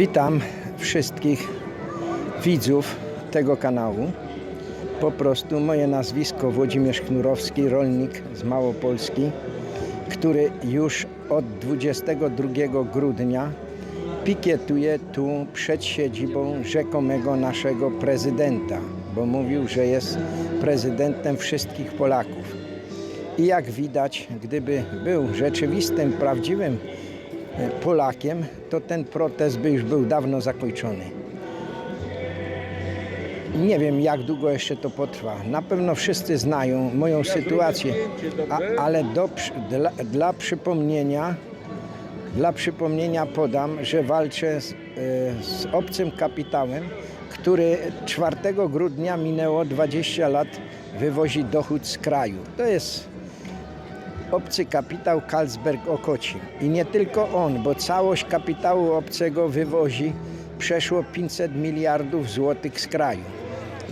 Witam wszystkich widzów tego kanału. Po prostu moje nazwisko Włodzimierz Knurowski, rolnik z Małopolski, który już od 22 grudnia pikietuje tu przed siedzibą rzekomego naszego prezydenta, bo mówił, że jest prezydentem wszystkich Polaków. I jak widać, gdyby był rzeczywistym, prawdziwym Polakiem, to ten protest by już był dawno zakończony. Nie wiem, jak długo jeszcze to potrwa. Na pewno wszyscy znają moją sytuację, a, ale do, dla, dla przypomnienia dla przypomnienia podam, że walczę z, e, z obcym kapitałem, który 4 grudnia minęło 20 lat wywozi dochód z kraju. To jest obcy kapitał Carlsberg Okocim. I nie tylko on, bo całość kapitału obcego wywozi przeszło 500 miliardów złotych z kraju.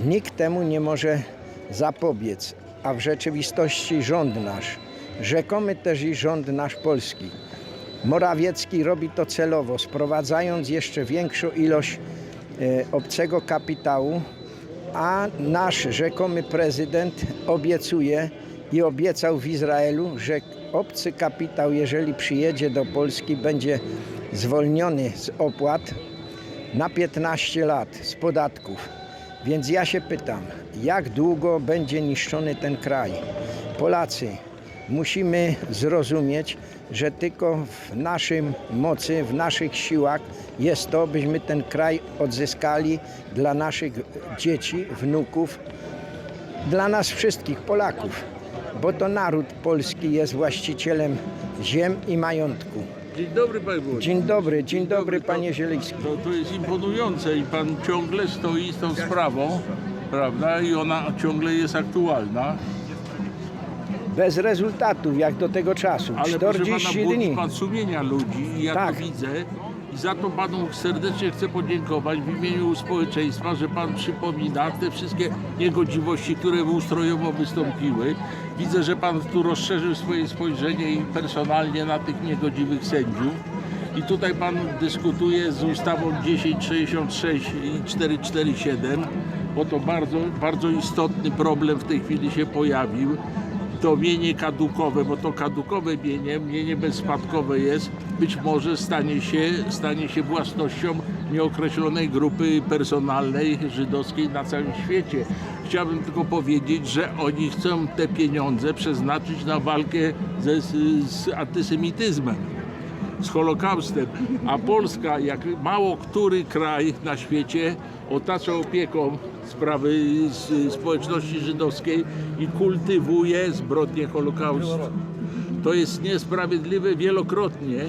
Nikt temu nie może zapobiec, a w rzeczywistości rząd nasz, rzekomy też i rząd nasz polski, Morawiecki robi to celowo, sprowadzając jeszcze większą ilość e, obcego kapitału, a nasz rzekomy prezydent obiecuje i obiecał w Izraelu, że obcy kapitał, jeżeli przyjedzie do Polski, będzie zwolniony z opłat na 15 lat z podatków. Więc ja się pytam, jak długo będzie niszczony ten kraj? Polacy, musimy zrozumieć, że tylko w naszym mocy, w naszych siłach jest to, byśmy ten kraj odzyskali dla naszych dzieci, wnuków, dla nas wszystkich Polaków, bo to naród polski jest właścicielem ziem i majątku. Dzień dobry Panie Włodzimierzu. Dzień dobry, dzień dobry panie Zieliński. To, to jest imponujące i Pan ciągle stoi z tą sprawą, prawda? I ona ciągle jest aktualna. Bez rezultatów jak do tego czasu, Ale proszę 40 Pana, budzi dni. Pan sumienia ludzi i ja Tak. to widzę. I za to Panu serdecznie chcę podziękować w imieniu społeczeństwa, że Pan przypomina te wszystkie niegodziwości, które ustrojowo wystąpiły. Widzę, że Pan tu rozszerzył swoje spojrzenie i personalnie na tych niegodziwych sędziów. I tutaj Pan dyskutuje z ustawą 1066 i 447, bo to bardzo, bardzo istotny problem w tej chwili się pojawił to mienie kadukowe, bo to kadukowe mienie, mienie bezspadkowe jest, być może stanie się, stanie się własnością nieokreślonej grupy personalnej żydowskiej na całym świecie. Chciałbym tylko powiedzieć, że oni chcą te pieniądze przeznaczyć na walkę ze, z, antysemityzmem z Holokaustem, a Polska, jak mało który kraj na świecie, otacza opieką sprawy s- społeczności żydowskiej i kultywuje zbrodnię Holokaustu. To jest niesprawiedliwe wielokrotnie,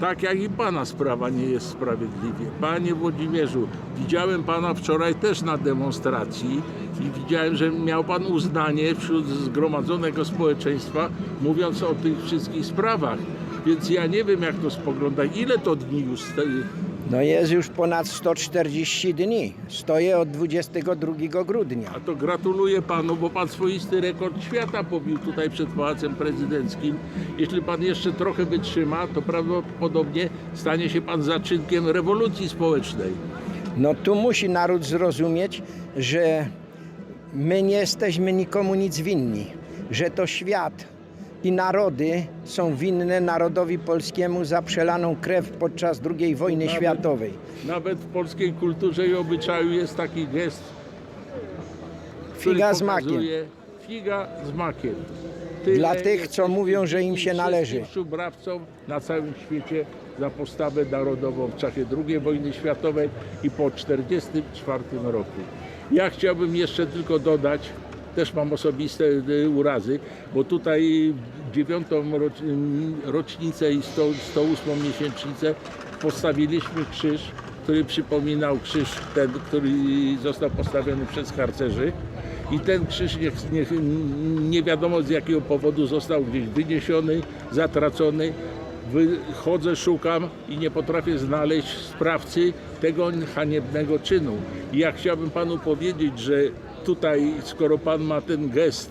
tak jak i Pana sprawa nie jest sprawiedliwie. Panie Włodzimierzu, widziałem Pana wczoraj też na demonstracji i widziałem, że miał Pan uznanie wśród zgromadzonego społeczeństwa, mówiąc o tych wszystkich sprawach. Więc ja nie wiem, jak to spogląda. Ile to dni już? No jest już ponad 140 dni. Stoję od 22 grudnia. A to gratuluję Panu, bo Pan swoisty rekord świata pobił tutaj przed Pałacem Prezydenckim. Jeśli Pan jeszcze trochę wytrzyma, to prawdopodobnie stanie się Pan zaczynkiem rewolucji społecznej. No tu musi naród zrozumieć, że my nie jesteśmy nikomu nic winni, że to świat i narody są winne narodowi polskiemu za przelaną krew podczas II wojny Nawet- światowej. Nawet w polskiej kulturze i obyczaju jest taki gest, Figa z makiem. Figa z makiem. Tyle Dla tych, co mówią, że im się należy. szubrawcom na całym świecie za postawę narodową w czasie II wojny światowej i po 1944 roku. Ja chciałbym jeszcze tylko dodać, też mam osobiste y, urazy, bo tutaj dziewiątą roc- rocznicę i 100, 108 miesięcznicę postawiliśmy krzyż, który przypominał krzyż ten, który został postawiony przez harcerzy. I ten krzyż nie, nie, nie wiadomo z jakiego powodu został gdzieś wyniesiony, zatracony. Wychodzę, szukam i nie potrafię znaleźć sprawcy tego haniebnego czynu. I ja chciałbym panu powiedzieć, że tutaj, skoro pan ma ten gest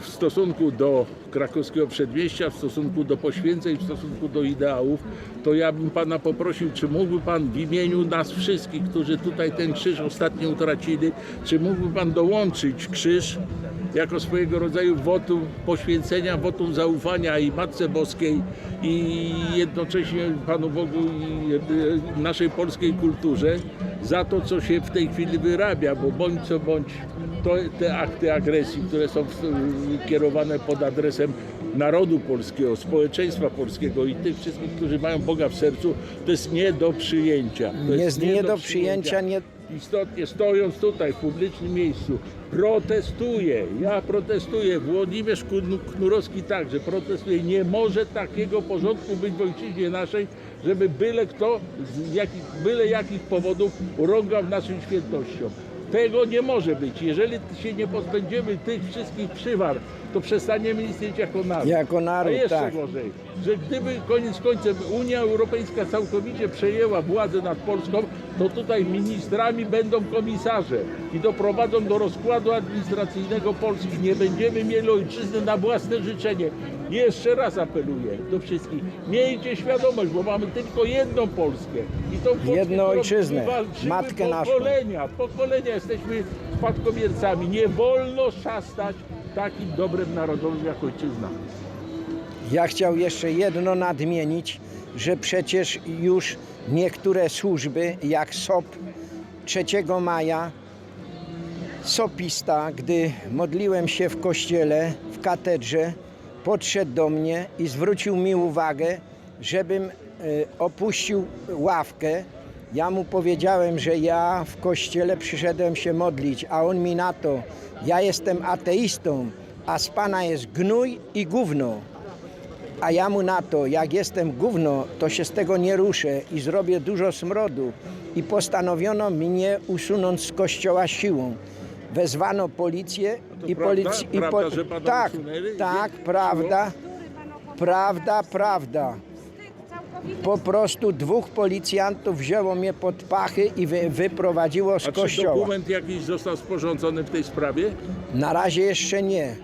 w stosunku do krakowskiego przedmieścia, w stosunku do poświęceń, w stosunku do ideałów, to ja bym pana poprosił, czy mógłby pan w imieniu nas wszystkich, którzy tutaj ten krzyż ostatnio utracili, czy mógłby pan dołączyć krzyż jako swojego rodzaju wotum poświęcenia, wotum zaufania i Matce Boskiej i jednocześnie Panu Bogu i naszej polskiej kulturze za to, co się w tej chwili wyrabia, bo bądź co bądź to, te akty agresji, które są kierowane pod adresem narodu polskiego, społeczeństwa polskiego i tych wszystkich, którzy mają Boga w sercu, to jest nie do przyjęcia. To Jest nie do przyjęcia, nie, Istotnie stojąc tutaj w publicznym miejscu, protestuję, ja protestuję, Włodzimierz Knurowski także protestuje. Nie może takiego porządku być w ojczyźnie naszej, żeby byle kto z jakich, byle jakich powodów urągał naszym świętościom. Tego nie może być. Jeżeli się nie pozbędziemy tych wszystkich przywar, to przestaniemy istnieć jako naród. Jako naród, A jeszcze tak. gorzej, że gdyby koniec końcem Unia Europejska całkowicie przejęła władzę nad Polską, to tutaj ministrami będą komisarze i doprowadzą do rozkładu administracyjnego Polski. Nie będziemy mieli ojczyzny na własne życzenie. Jeszcze raz apeluję do wszystkich. Miejcie świadomość, bo mamy tylko jedną Polskę. I tą Polskę, Jedną którą ojczyznę, matkę naszą. pokolenia, pokolenia jesteśmy spadkobiercami. Nie wolno szastać takim dobrem narodowym jak ojczyzna. Ja chciał jeszcze jedno nadmienić, że przecież już niektóre służby, jak SOP 3 maja, sopista, gdy modliłem się w kościele, w katedrze, podszedł do mnie i zwrócił mi uwagę, żebym e, opuścił ławkę. Ja mu powiedziałem, że ja w kościele przyszedłem się modlić, a on mi na to, ja jestem ateistą, a z Pana jest gnój i gówno. A ja mu na to, jak jestem gówno, to się z tego nie ruszę i zrobię dużo smrodu. I postanowiono mnie usunąć z kościoła siłą. Wezwano policję to i prawda? i Prawda, że pana tak, tak, prawda, prawda, prawda. Po prostu dwóch policjantów wzięło mnie pod pachy i wy, wyprowadziło z A czy kościoła. dokument jakiś został sporządzony w tej sprawie? Na razie jeszcze nie.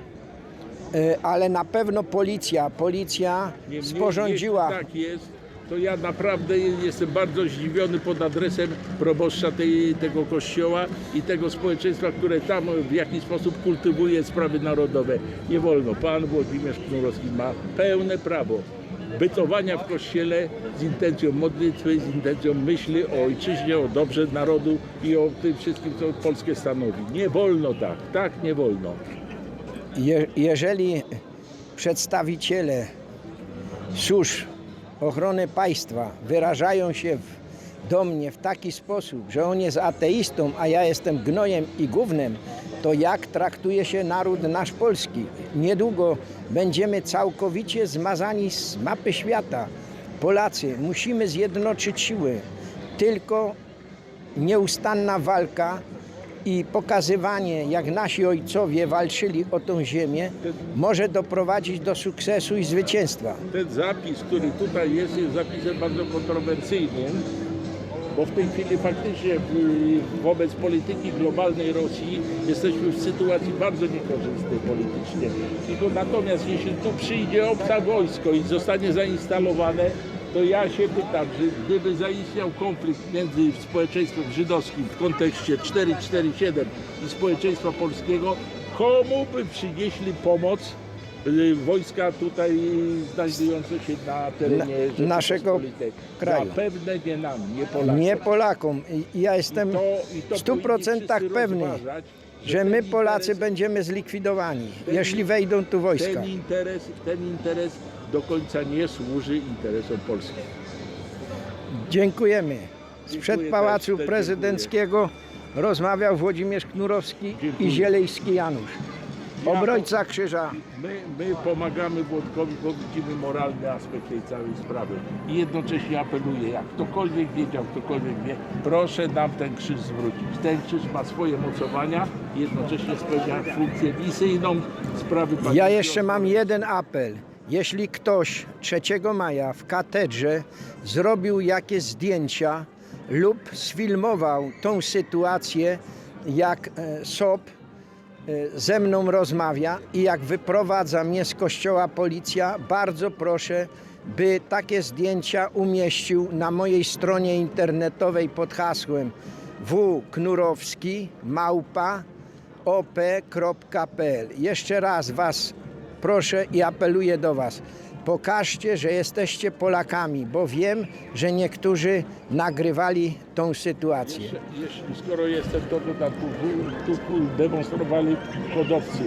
E, Ale na pewno policja, policja sporządziła. Tak jest, to ja naprawdę jestem bardzo zdziwiony pod adresem proboszcza tej, tego kościoła i tego społeczeństwa, które tam w jakiś sposób kultywuje sprawy narodowe. Nie wolno. Pan Włodzimierz Knurowski ma pełne prawo bytowania w kościele z intencją modlitwy, z intencją myśli o ojczyźnie, o dobrze narodu i o tym wszystkim, co Polskę stanowi. Nie wolno tak. Tak nie wolno. Je, jeżeli przedstawiciele służb ochrony państwa wyrażają się w, do mnie w taki sposób, że on jest ateistą, a ja jestem gnojem i gównem, to jak traktuje się naród nasz polski? Niedługo będziemy całkowicie zmazani z mapy świata. Polacy, musimy zjednoczyć siły. Tylko nieustanna walka i pokazywanie, jak nasi ojcowie walczyli o tą ziemię, może doprowadzić do sukcesu i zwycięstwa. Ten zapis, który tutaj jest, jest zapisem bardzo kontrowersyjnym, bo w tej chwili faktycznie w- wobec polityki globalnej Rosji jesteśmy w sytuacji bardzo niekorzystnej politycznie. Tylko natomiast jeśli tu przyjdzie obca wojsko i zostanie zainstalowane, to ja się pytam, że gdyby zaistniał konflikt między społeczeństwem żydowskim w kontekście 447 i społeczeństwa polskiego, komu by przynieśli pomoc y, wojska tutaj znajdujące się na terenie Na- naszego kraju. Zapewne nie nam, nie Polakom. Nie Polakom. I ja jestem w stu procentach pewny, że my Polacy interes- będziemy zlikwidowani, ten- jeśli wejdą tu wojska. Ten interes, ten interes do końca nie służy interesom Polski. Dziękujemy. Sprzed Pałacu Prezydenckiego rozmawiał Włodzimierz Knurowski Dziękuję. i Zielejski Janusz. Obrońca krzyża. My, my pomagamy Włodkowi, bo widzimy moralny aspekt tej całej sprawy. I jednocześnie apeluję, jak ktokolwiek wiedział, ktokolwiek wie, proszę nam ten krzyż zwrócić. Ten krzyż ma swoje mocowania jednocześnie spełnia funkcję misyjną sprawy Ja jeszcze mam jeden apel. Jeśli ktoś 3 maja w katedrze zrobił jakieś zdjęcia lub sfilmował tą sytuację, jak e, SOP y, ze mną rozmawia i jak wyprowadza mnie z kościoła policja, bardzo proszę, by takie zdjęcia umieścił na mojej stronie internetowej pod hasłem wknurowski małpa op.pl. Jeszcze raz Was proszę i apeluję do Was. Pokażcie, że jesteście Polakami, bo wiem, że niektórzy nagrywali tą sytuację. Jeszcze, jeśli skoro jestem, to dodam, tu, tu, tu demonstrowali hodowcy.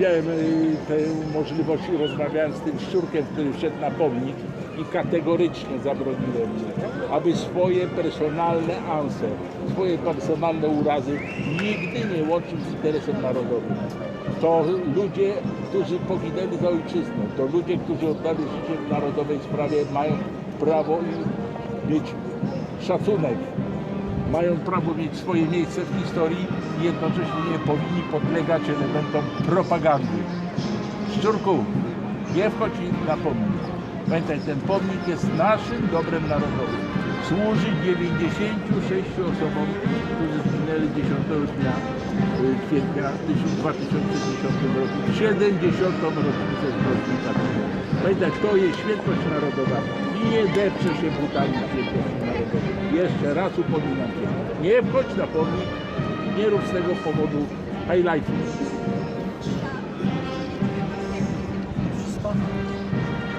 Miałem y, tę możliwość i rozmawiałem z tym szczurkiem, który wszedł na pomnik i kategorycznie zabroniłem aby swoje personalne anse, swoje personalne urazy nigdy nie łączył z interesem narodowym. To ludzie, którzy poginęli za ojczyznę, to ludzie, którzy oddali życie w narodowej sprawie mają prawo mieć szacunek mają prawo mieć swoje miejsce w historii i jednocześnie nie powinni podlegać elementom propagandy. Szczurku, nie wchodź na pomnik. Pamiętaj, ten pomnik jest naszym dobrem narodowym. Służy 96 osobom, którzy zginęli 10 dnia kwietnia 2010 roku. 70. rocznicę zbrodni katyńskiej. Pamiętaj, to jest świętość narodowa i nie deprze się butami świętości narodowej. Jeszcze raz upominam Cię. Nie wchodź na pomnik, nie rób z tego powodu highlightu.